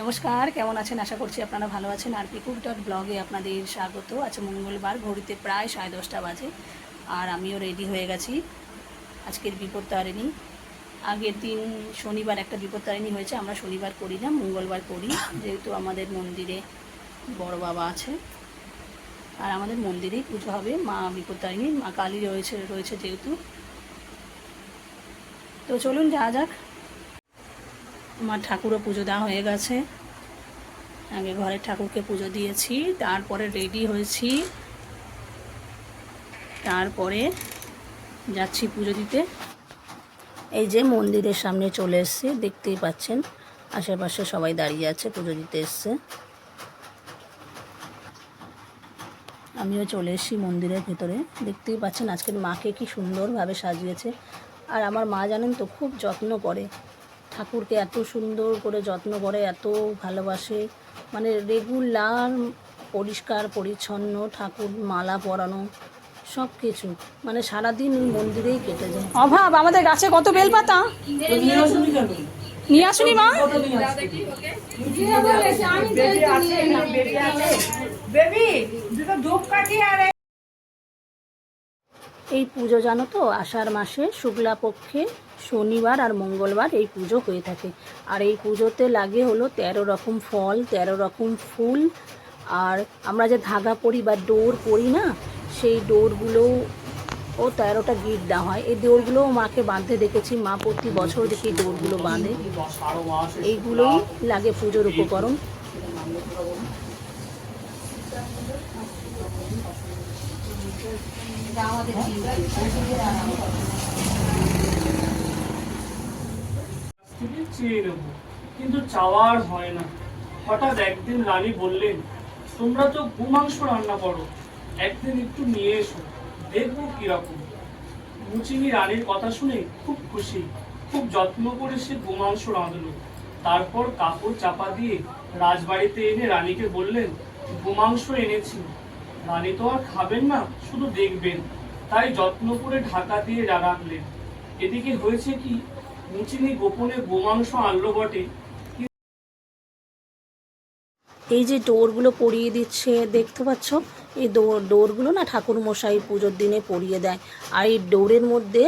নমস্কার, কেমন আছেন? আশা করছি আপনারা ভালো আছেন। আর পিকুক ডট ব্লগে আপনাদের স্বাগত। আছে মঙ্গলবার, ঘড়িতে প্রায় সাড়ে দশটা বাজে, আর আমিও রেডি হয়ে গেছি। আজকের বিপদ তারিণী আগের দিন শনিবার একটা বিপদ তারিণী হয়েছে, আমরা শনিবার করি না, মঙ্গলবার করি। যেহেতু আমাদের মন্দিরে বড় বাবা আছে, আর আমাদের মন্দিরেই পুজো হবে মা বিপদ তারিণী মা কালী রয়েছে রয়েছে যেহেতু। তো চলুন যা যাক। আমার ঠাকুরও পুজো দেওয়া হয়ে গেছে। আগে ঘরের ঠাকুরকে পুজো দিয়েছি, তারপরে রেডি হয়েছি। তারপরে যাচ্ছি পুজো দিতে। এই যে মন্দিরের সামনে চলে এসছে, দেখতেই পাচ্ছেন, আশেপাশে সবাই দাঁড়িয়ে আছে, পুজো দিতে এসছে। আমিও চলে এসেছি মন্দিরের ভেতরে, দেখতেই পাচ্ছেন আজকের মাকে কি সুন্দরভাবে সাজিয়েছে। আর আমার মা জানেন তো, খুব যত্ন করে। ঠাকুরকে এত সুন্দর করে যত্ন করে এত ভালোবাসে। মানে রেগুলার পরিষ্কার পরিচ্ছন্ন ঠাকুর মালা পরানো সব কিছু মানে সারাদিন ওই মন্দিরেই কেটে যায়। অভাব আমাদের গাছে কত বেলপাতা? নিয়ে আসুনি মা। এই পুজো জানো তো আষাঢ় মাসে শুক্লা পক্ষে শনিবার আর মঙ্গলবার এই পুজো হয়ে থাকে। আর এই পুজোতে লাগে হলো তেরো রকম ফল, তেরো রকম ফুল। আর আমরা যে ধাগা পরি বা ডোর পরি না, সেই ডোরগুলো ও তেরোটা গিট দেওয়া হয়। এই ডোরগুলোও মাকে বাঁধতে দেখেছি। মা প্রতি বছর দেখি ডোরগুলো বাঁধে। এইগুলোই লাগে পুজোর উপকরণ। থেকে চেয়ে নেব। কিন্তু চাওয়ার হয় না। হঠাৎ একদিন রানী বললেন, তোমরা তো গোমাংস রান্না করো। একদিন একটু নিয়ে এসো, দেখব মুচিনি রানীর কথা শুনে খুব খুশি, খুব যত্ন করে সে রাঁধলো। তারপর কাপড় চাপা দিয়ে রাজবাড়িতে এনে রানীকে বললেন, গোমাংস এনেছি। রানী তো আর খাবেন না, শুধু দেখবেন। তাই যত্ন করে ঢাকা দিয়ে রাখলেন এদিকে হয়েছে কি মুচিনি গোপনে গোমাংস আনলো বটে। এই যে ডোরগুলো পরিয়ে দিচ্ছে, দেখতে পাচ্ছ? এই ডোর ডোরগুলো না ঠাকুর মশাই পুজোর দিনে পরিয়ে দেয়। আর এই ডোরের মধ্যে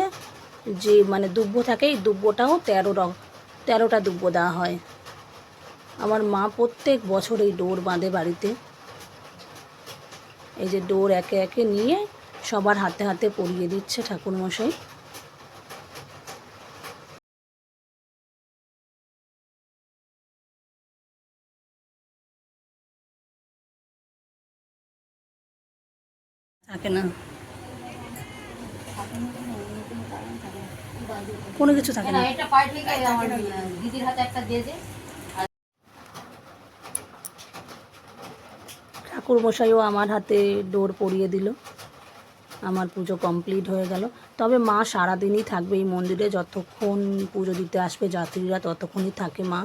যে মানে দুব্বো থাকে, এই দুব্বোটাও তেরো তেরোটা দুব্বো দেওয়া হয়। আমার মা প্রত্যেক বছর এই ডোর বাঁধে বাড়িতে। এই যে ডোর একে একে নিয়ে সবার হাতে হাতে পরিয়ে দিচ্ছে ঠাকুর মশাই থাকে না। কোনো কিছু থাকে না। এটা পাই ঠিক আছে আমার দিদির হাতে একটা দিয়ে দে। ঠাকুর মশাইও আমার হাতে ডোর পরিয়ে দিল। আমার পুজো কমপ্লিট হয়ে গেল। তবে মা সারাদিনই থাকবে এই মন্দিরে যতক্ষণ পুজো দিতে আসবে যাত্রীরা ততক্ষণই থাকে মা।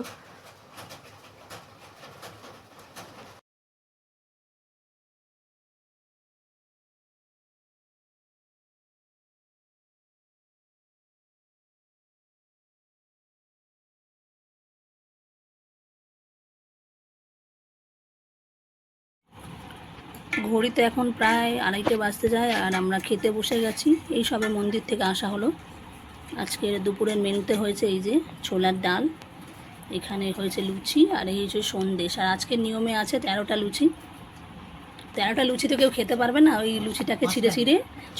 ঘড়িতে এখন প্রায় আড়াইটে বাজতে যায় আর আমরা খেতে বসে গেছি। এই সবে মন্দির থেকে আসা হলো। আজকের দুপুরের মেনুতে হয়েছে এই যে ছোলার ডাল এখানে হয়েছে লুচি আর এই হচ্ছে সন্দেশ। আর আজকের নিয়মে আছে তেরোটা লুচি। তেরোটা লুচি তো কেউ খেতে পারবে না ওই লুচিটাকে ছিঁড়ে ছিঁড়ে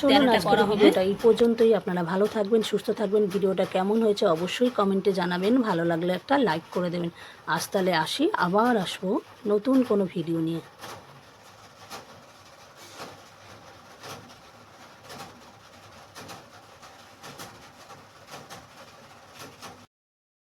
তেরোটা করা হবে। এই পর্যন্তই। আপনারা ভালো থাকবেন সুস্থ থাকবেন। ভিডিওটা কেমন হয়েছে অবশ্যই কমেন্টে জানাবেন। ভালো লাগলে একটা লাইক করে দেবেন। আজ তাহলে আসি আবার আসব নতুন কোনো ভিডিও নিয়ে।